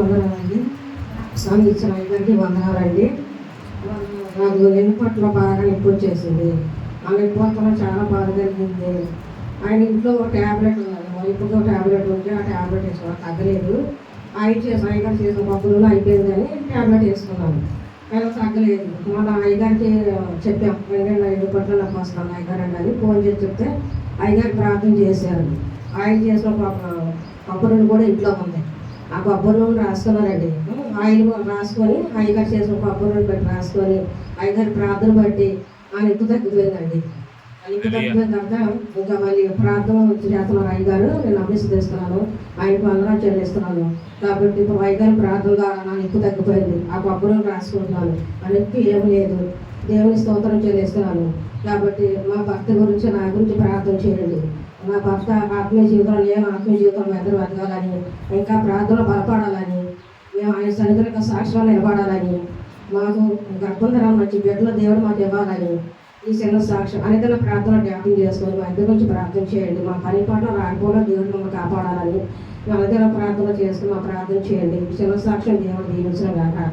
వందనాలండి స్వామి ఇచ్చిన అయ్యగారికి వందనాలండి నాకు ఎన్నిపట్లో బాగా నొప్పి వచ్చేసింది. ఆ నొప్పి చాలా బాధ కలిగింది ఆయన ఇంట్లో ఒక ట్యాబ్లెట్ ఉన్నది వైపుతో ట్యాబ్లెట్ ఉంటే ఆ ట్యాబ్లెట్ వేసుకోవాలి తగ్గలేదు. ఆయన చేసి అయ్యగారు చేసిన పప్పులు అయిపోయింది కానీ ట్యాబ్లెట్ వేసుకున్నాను. ఆయన తగ్గలేదు. మన అయ్యగారికి చెప్పాం రెండు ఎన్ని పట్ల నాకు వస్తాను అయ్యగారు అండి అని ఫోన్ చేసి చెప్తే అయ్యగారు ప్రార్థన చేశారు. ఆయన చేసిన పప్పు- పప్పు కూడా ఇంట్లో ఉంది. ఆ కొబ్బరి నూనె రాసుకున్నారండి. ఆయిల్ రాసుకొని అయ్యగారు చేసిన కొబ్బరి నూనె బట్టి రాసుకొని అయ్యగారి ప్రార్థన బట్టి ఆ నొప్పి తగ్గిపోయిందండి ఆ నొప్పి తగ్గిపోయిన తర్వాత ఇంకా మళ్ళీ ప్రార్థన చేస్తున్నారు అయ్యగారు. నేను అభిషేకిస్తున్నాను ఆయనకు వందనాలు చెల్లిస్తున్నాను కాబట్టి ఇప్పుడు అయ్యగారి ప్రార్థన ద్వారా నా నొప్పి తగ్గిపోయింది. ఆ కొబ్బరి నూనె రాసుకుంటున్నాను. ఆ నొప్పి ఏం లేదు. దేవుని స్తోత్రం చెల్లిస్తున్నాను కాబట్టి మా భర్త గురించి నా గురించి ప్రార్థన చేయండి. మా భర్త ఆత్మీయ జీవితంలో ఏం ఆత్మీయ జీవితంలో ఎదురు ఎదగాలని ఇంకా ప్రార్థనలో బలపడాలని మేము ఆయన సన్నిధిలో సాక్షిగా నిలబడాలని మాకు గర్భంధరం మంచి బిడ్డలు దేవుడు మాకు ఇవ్వాలని ఈ చిన్న సాక్ష్యం అనేదైనా ప్రార్థన జ్ఞాపకం చేసుకొని మా ఇద్దరి గురించి ప్రార్థన చేయండి. మా పని పాటలు రాకపోవడం దేవుడు మమ్మల్ని కాపాడాలని మా ఇద్దరు ప్రార్థన చేసుకుని మా ప్రార్థన చేయండి. ఈ చిన్న సాక్ష్యం దేవుడు దీవించడం కాక